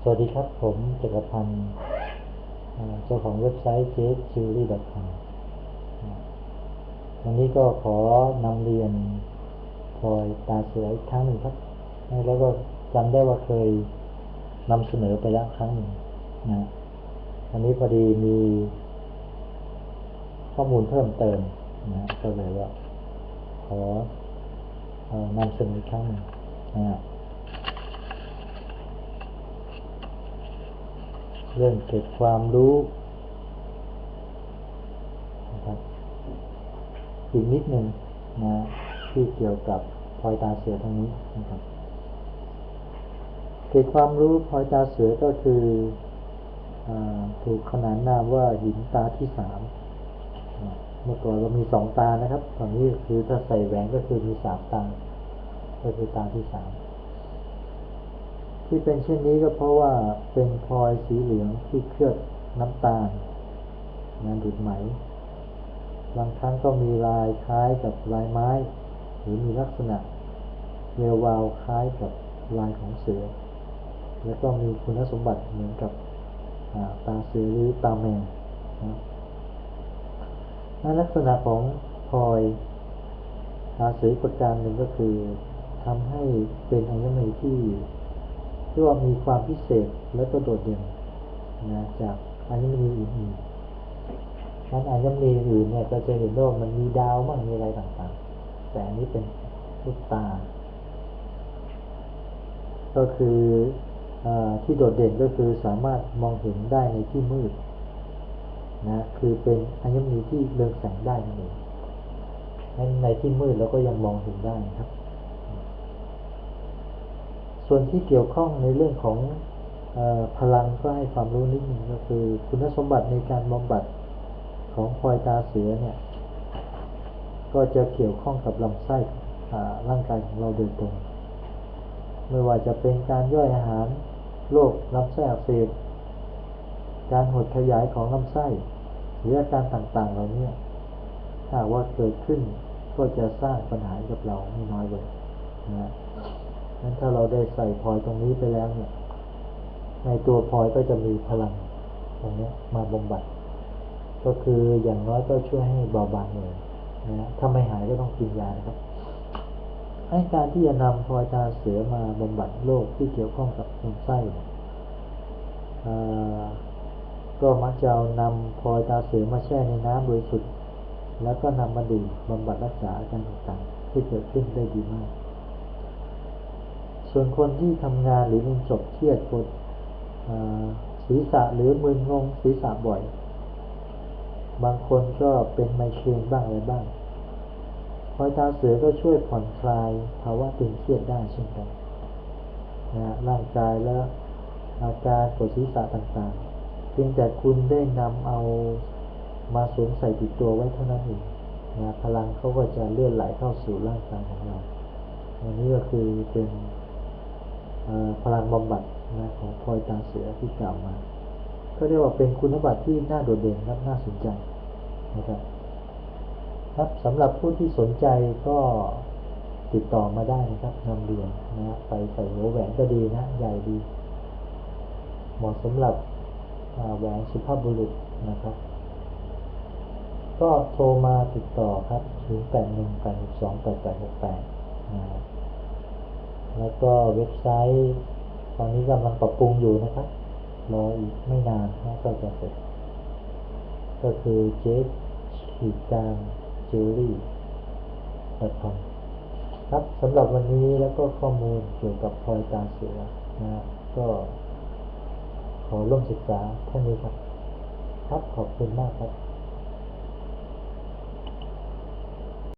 สวัสดีครับผมจักรพันธ์เจ้าของเว็บไซต์ j j u l y c o m วันนี้ก็ขอนำเรียนพลอยตาเสืออีกครั้งหนึ่งครับ แล้วก็จำได้ว่าเคยนำเสนอไปแล้วครั้งหนึ่งนะอันนี้พอดีมีข้อมูลเพิ่มเติมนะก็เลยว่าขอเออนำเสนออีกครั้งหนึ่งนะ เรื่องเก็บความรู้นะครับอีกนิดหนึ่งนะที่เกี่ยวกับพลอยตาเสือทั้งนี้นะครับเก็บความรู้พลอยตาเสือก็คืออถูกขนานนามว่าหินตาที่สามเมื่อก่อนเรามีสองตานะครับ ตอนนี้คือถ้าใส่แหวนก็คือมีสามตา ก็คือตาที่สาม ที่เป็นเช่นนี้ก็เพราะว่าเป็นพลอยสีเหลืองที่เคลือบน้ำตาลงานดุดไหม บางครั้งก็มีลายคล้ายกับลายไม้ หรือมีลักษณะเวววาวคล้ายกับลายของเสือ แล้วก็มีคุณสมบัติเหมือนกับตาเสือหรือตาแมวนะลักษณะของพลอยตาเสือประการหนึ่งก็คือทำให้เป็นอัญมณีที่ เรียกว่ามีความพิเศษและก็โดดเด่นนะจากอัญมณีอื่นๆนั้นอัญมณีอื่นเนี่ยก็จะเห็นว่ามันมีดาวมั่งมีอะไรต่างๆ แต่อันนี้เป็นลูกตา ก็คืออที่โดดเด่นก็คือสามารถมองเห็นได้ในที่มืดนะคือเป็นอัญมณีที่เรืองแสงได้นั่นเองในที่มืดเราก็ยังมองเห็นได้ครับ ส่วนที่เกี่ยวข้องในเรื่องของอพลังก็ให้ความรู้นิดหนึ่งก็คือคุณสมบัติในการบำบัดของพลอยตาเสือเนี่ย ก็จะเกี่ยวข้องกับลำไส้ร่างกายของเราโดยตรง ไม่ว่าจะเป็นการย่อยอาหารโรคลำไส้อักเสบการหดขยายของลำไส้หรืออาการต่างๆเหล่านี้ถ้าว่าเกิดขึ้นก็จะสร้างปัญหากับเราไม่น้อยเลยนะ นั้นถ้าเราได้ใส่พลอยตรงนี้ไปแล้วเนี่ย ในตัวพลอยก็จะมีพลังตรงนี้มาบำบัด ก็คืออย่างน้อยก็ช่วยให้เบาบางเลยนะถ้าไม่หายก็ต้องกินยานะครับให้การที่จะนำพลอยตาเสือมาบำบัดโรคที่เกี่ยวข้องกับลำไส้ก็มักจะนำพลอยตาเสือมาแช่ในน้ำบริสุทธิ์แล้วก็นำมาดื่มบำบัดรักษาอาการต่างๆที่เกิดขึ้นได้ดีมาก ส่วนคนที่ทำงานหรือมีจบเครียดปวดศีรษะหรือมึนงงศีรษะบ่อย บางคนก็เป็นไมเกรนบ้างอะไรบ้างพอยตาเสือก็ช่วยผ่อนคลายภาวะตึงเครียดได้เช่นกันนะร่างกายและอาการปวดศีรษะต่างๆ เพียงแต่คุณได้นำเอามาสวมใส่ติดตัวไว้เท่านั้นเองนะพลังเขาก็จะเลื่อนไหลเข้าสู่ร่างกายของเราอันนี้ก็คือเป็น พลังบำบัดนะของพลอยตาเสือที่กล่าวมา ก็เรียกว่าเป็นคุณสมบัติที่น่าโดดเด่นและน่าสนใจนะครับครับสำหรับผู้ที่สนใจก็ติดต่อมาได้นะครับนำเรียนนะไปใส่หัวแหวนก็ดีนะใหญ่ดีเหมาะสำหรับแหวนสุภาพบุรุษนะครับ ก็โทรมาติดต่อครับ 0 8 1 8 2 8 8 6 8นะ แล้วก็เว็บไซต์ตอนนี้กำลังปรับปรุงอยู่นะครับรออีกไม่นานนะก็จะเสร็จ ก็คือเจฟขีดกลางจิวลี่คอมครับสำหรับวันนี้แล้วก็ข้อมูลเกี่ยวกับพลอยตาเสือนะก็ขอร่วมศึกษาท่านนี้ครับ ครับขอบคุณมากครับ